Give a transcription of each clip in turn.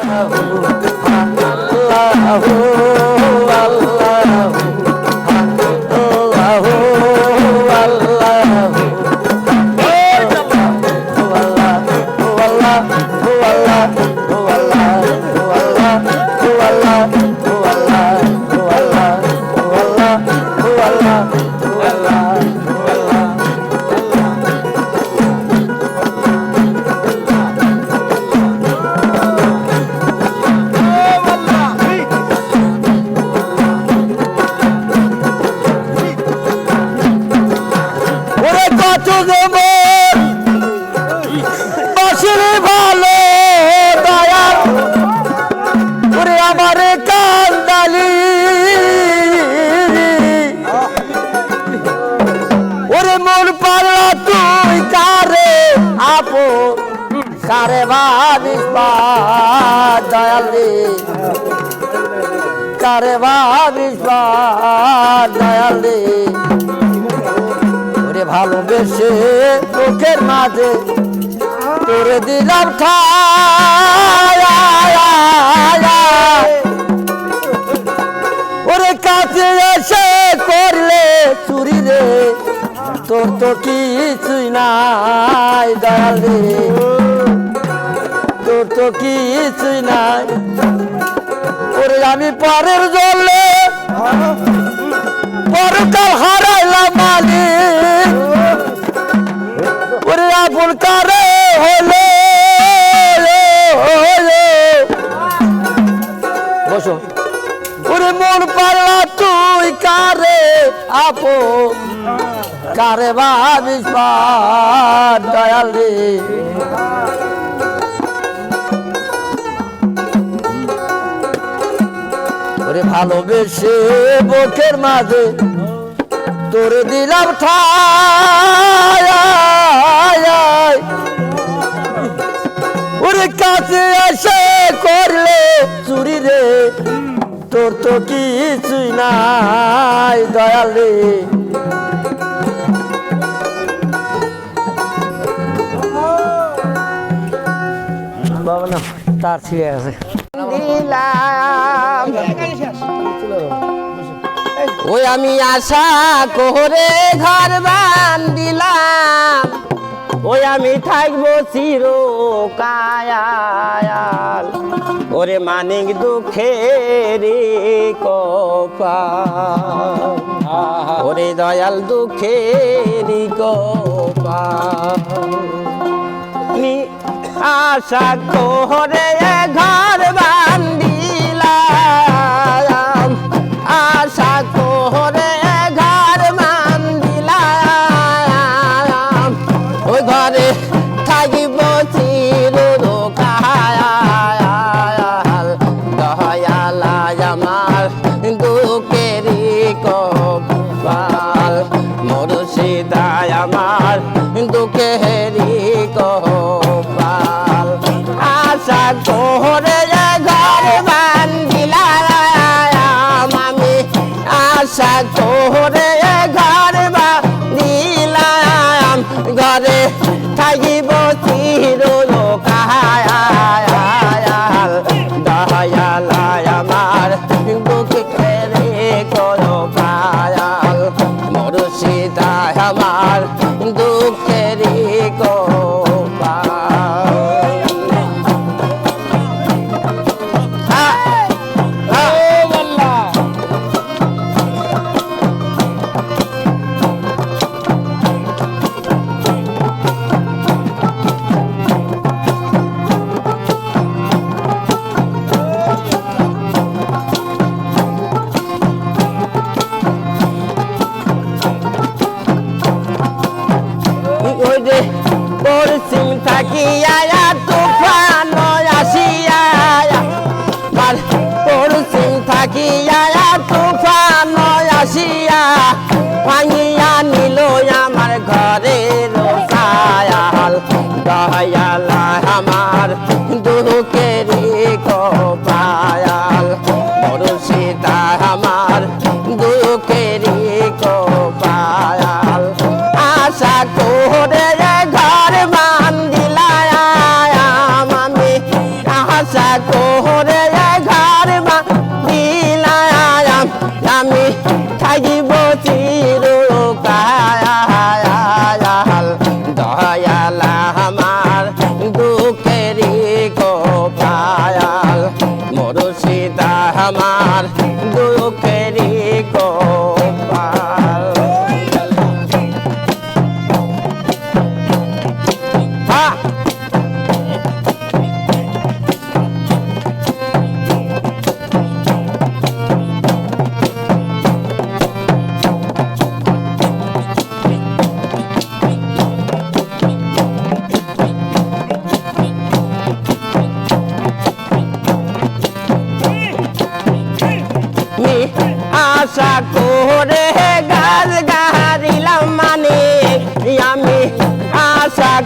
ওরে আপো কারে ভাবিস দয়াল। রে কারে ভাবিস দয়াল। ওরে ভালোবেসে চোখের মাঝে তোরে দিলাম ঠায় তো কিছুই নাই দয়াল রে। তোর তো কিছুই নাই। ওরে আমি পরের জলে পরকাল হারাইলাম মালিক। ওরে আপন কারে হলো। বসো। ওরে মন পারলা তুই কারে? আপো কারে ভাবিস দয়াল। ওরে ভালোবেসে বুকের মাঝে তোরে দিলাম ঠায় ওরে কাছে এসে করলে চুরি রে। তোর তো কিছুই নাই দয়াল। রে বাবা না তার ছিঁড়ে গেছে। ওই আমি আশা করে ঘর বান্দিলাম ওই আমি থাকব চির কায়াল ওরে মানিক দুঃখের কপা ওরে দয়াল দুঃখের কপা আশা কোহরে ঘর বান্দিলাম আশা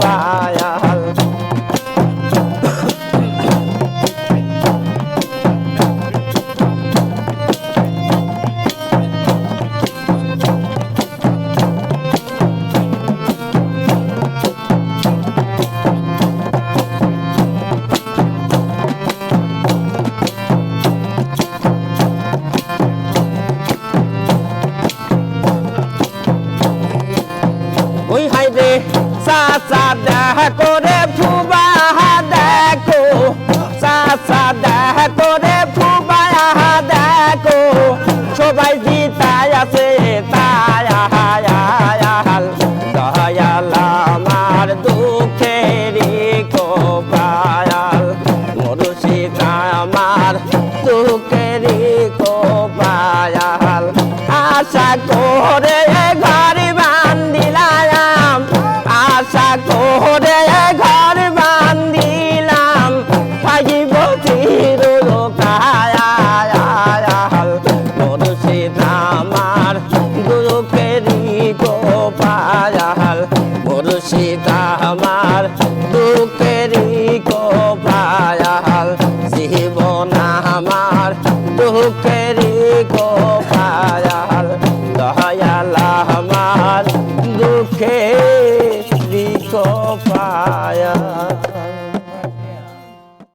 পায়াল Oi, Heide! চাচা দেখা করে ফুবা, দেখো। চাচা দেখা করে ফুবা, দেখো। সবাই জিতায় আছে, তাই দয়াল আমার দুঃখ